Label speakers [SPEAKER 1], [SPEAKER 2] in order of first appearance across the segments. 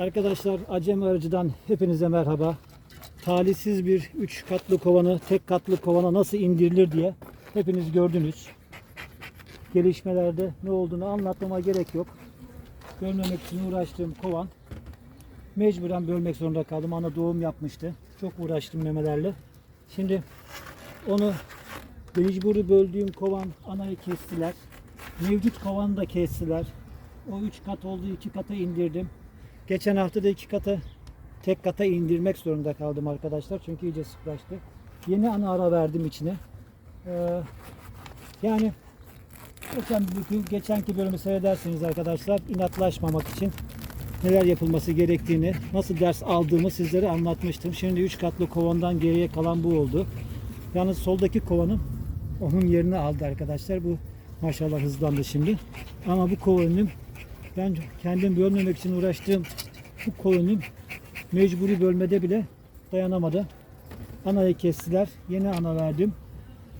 [SPEAKER 1] Arkadaşlar Acem Arıcı'dan hepinize merhaba. Talihsiz bir 3 katlı kovanı tek katlı kovana nasıl indirilir diye hepiniz gördünüz. Gelişmelerde ne olduğunu anlatmama gerek yok. Bölmemek için uğraştığım kovan mecburen bölmek zorunda kaldım. Ana doğum yapmıştı. Çok uğraştım memelerle. Şimdi onu mecburi böldüğüm kovan anayı kestiler. Mevcut kovanı da kestiler. O üç kat olduğu iki kata indirdim. Geçen hafta da iki kata tek kata indirmek zorunda kaldım arkadaşlar. Çünkü iyice sıklaştı. Yeni ana ara verdim içine. Ee, yani geçen, geçenki bölümü seyrederseniz arkadaşlar inatlaşmamak için neler yapılması gerektiğini, nasıl ders aldığımı sizlere anlatmıştım. Şimdi 3 katlı kovandan geriye kalan bu oldu. Yalnız soldaki kovanım onun yerini aldı arkadaşlar. Bu maşallah hızlandı şimdi. Ama bu kovanım ben kendim bölmemek için uğraştığım bu kovanım mecburi bölmede bile dayanamadı. Anayı kestiler. Yeni ana verdim.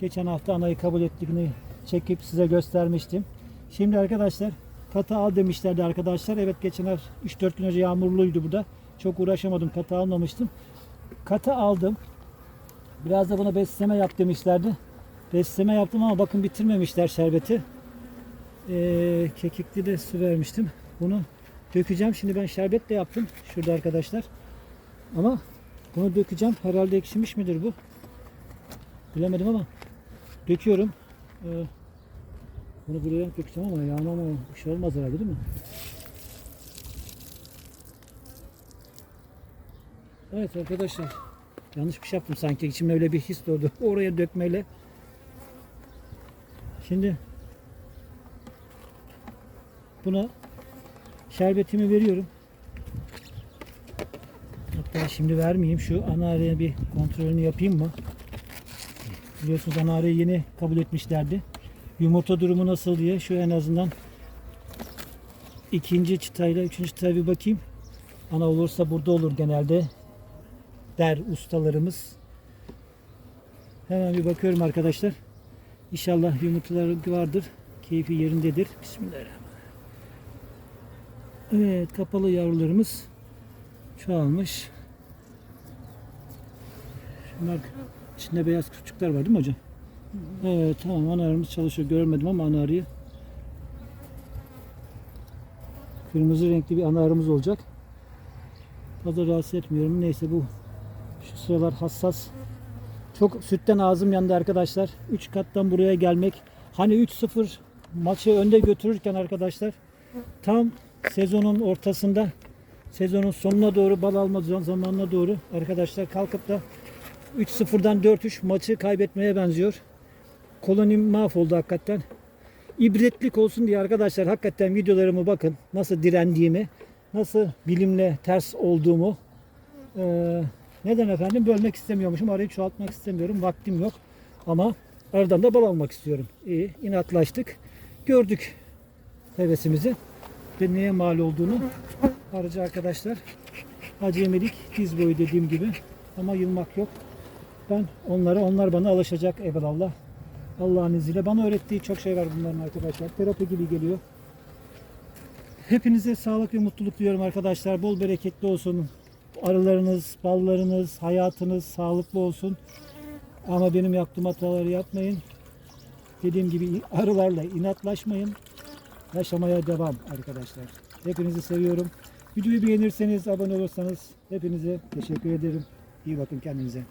[SPEAKER 1] Geçen hafta anayı kabul ettiğini çekip size göstermiştim. Şimdi arkadaşlar katı al demişlerdi arkadaşlar. Evet geçen 3-4 gün önce yağmurluydu bu da. Çok uğraşamadım. Katı almamıştım. Katı aldım. Biraz da buna besleme yap demişlerdi. Besleme yaptım ama bakın bitirmemişler şerbeti. Ee, kekikli de su vermiştim. Bunu dökeceğim. Şimdi ben şerbet de yaptım. Şurada arkadaşlar. Ama bunu dökeceğim. Herhalde ekşimiş midir bu? Bilemedim ama döküyorum. Ee, bunu buraya dökeceğim ama yağma ama bir şey olmaz herhalde değil mi? Evet arkadaşlar. Yanlış bir şey yaptım sanki. İçimde öyle bir his doğdu. Oraya dökmeyle. Şimdi buna şerbetimi veriyorum. Hatta şimdi vermeyeyim. Şu ana araya bir kontrolünü yapayım mı? Biliyorsunuz ana arayı yeni kabul etmişlerdi. Yumurta durumu nasıl diye şu en azından ikinci çıtayla üçüncü çıtaya bir bakayım. Ana olursa burada olur genelde der ustalarımız. Hemen bir bakıyorum arkadaşlar. İnşallah yumurtaları vardır. Keyfi yerindedir. Bismillahirrahmanirrahim. Evet kapalı yavrularımız çoğalmış. Şunlar içinde beyaz küçükler var değil mi hocam? Evet tamam anarımız çalışıyor. Görmedim ama anarıyı. Kırmızı renkli bir anarımız olacak. Fazla rahatsız etmiyorum. Neyse bu şu sıralar hassas. Çok sütten ağzım yandı arkadaşlar. 3 kattan buraya gelmek. Hani 3-0 maçı önde götürürken arkadaşlar tam sezonun ortasında sezonun sonuna doğru bal alma zamanına doğru arkadaşlar kalkıp da 3-0'dan 4-3 maçı kaybetmeye benziyor. Kolonim mahvoldu hakikaten. İbretlik olsun diye arkadaşlar hakikaten videolarımı bakın. Nasıl direndiğimi, nasıl bilimle ters olduğumu. Ee, neden efendim? Bölmek istemiyormuşum. Arayı çoğaltmak istemiyorum. Vaktim yok. Ama aradan da bal almak istiyorum. İyi, inatlaştık. Gördük hevesimizi ve neye mal olduğunu. Arıcı arkadaşlar. Acemilik diz boyu dediğim gibi. Ama yılmak yok. Ben onlara, onlar bana alışacak evvelallah. Allah'ın izniyle. Bana öğrettiği çok şey var bunların arkadaşlar. Terapi gibi geliyor. Hepinize sağlık ve mutluluk diliyorum arkadaşlar. Bol bereketli olsun. Arılarınız, ballarınız, hayatınız sağlıklı olsun. Ama benim yaptığım hataları yapmayın. Dediğim gibi arılarla inatlaşmayın. Yaşamaya devam arkadaşlar. Hepinizi seviyorum. Videoyu beğenirseniz, abone olursanız hepinize teşekkür ederim. İyi bakın kendinize.